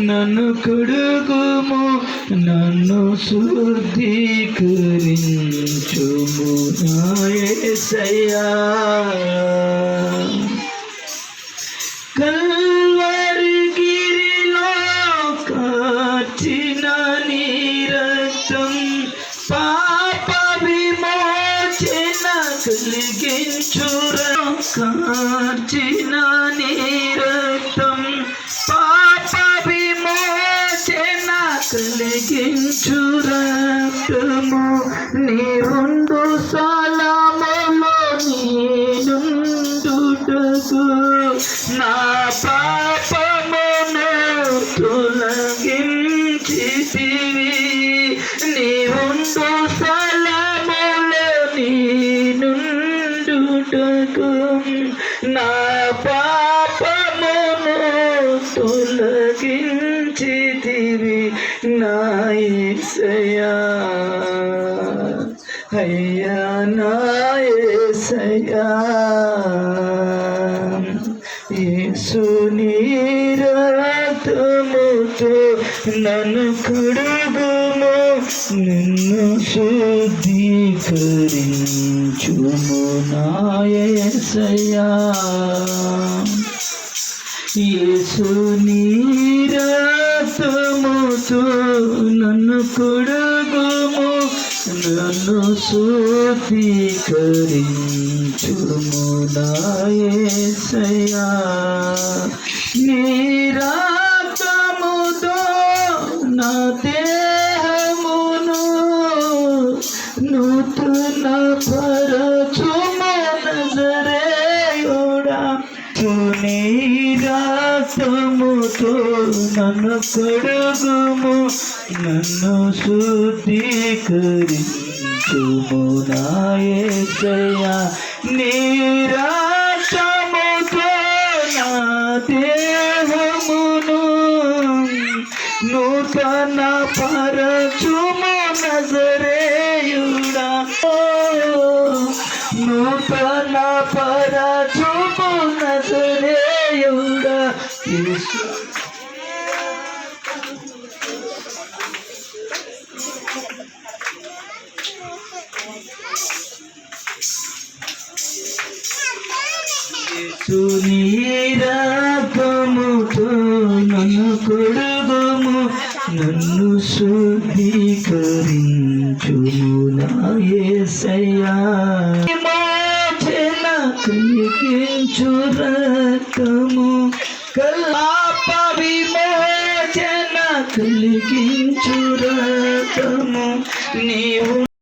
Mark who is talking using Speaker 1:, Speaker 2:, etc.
Speaker 1: నన్ను కడుగుము నన్ను శుద్ధీకరించుము నాయసయ్యా కల్వరి గిరిలో కాచిన నీ రక్తం పాప విమోచన కలిగించురా కార్చిన నీ కలిగించు నీవుండు నీ సలామలో నీనుండుటకు. నా పాపమును తొలగించితివి నాయసయా అయ్యా నాయసయా యేసునీరతముతో నన్ను కడుగుము నిన్ను శుద్ధీకరించుము నాయసయా యేసునీరతముతో నన్ను కడుగుము నన్ను శుద్ధీకరించుము నాయసయా నీరాతముతో నా దేహమును నూతన పరచుమ నజరేయుడా. సునీరాతముతో నన్ను కడుగుము నన్ను శుద్ధీకరించుము నాయసయా నీరాతముతో నా దేహమును నూతన పరచుము నజరేయుడా. నూతన పరచుము నజరేయుడా. యేసు సునీరాపముతో నన్ను కొడుగుము నన్ను శుద్ధీకరించుము నాయసయ్యా మోచన కలిగించు రక్తము కల్లాప విమోచన కలిగించు రకము నీవు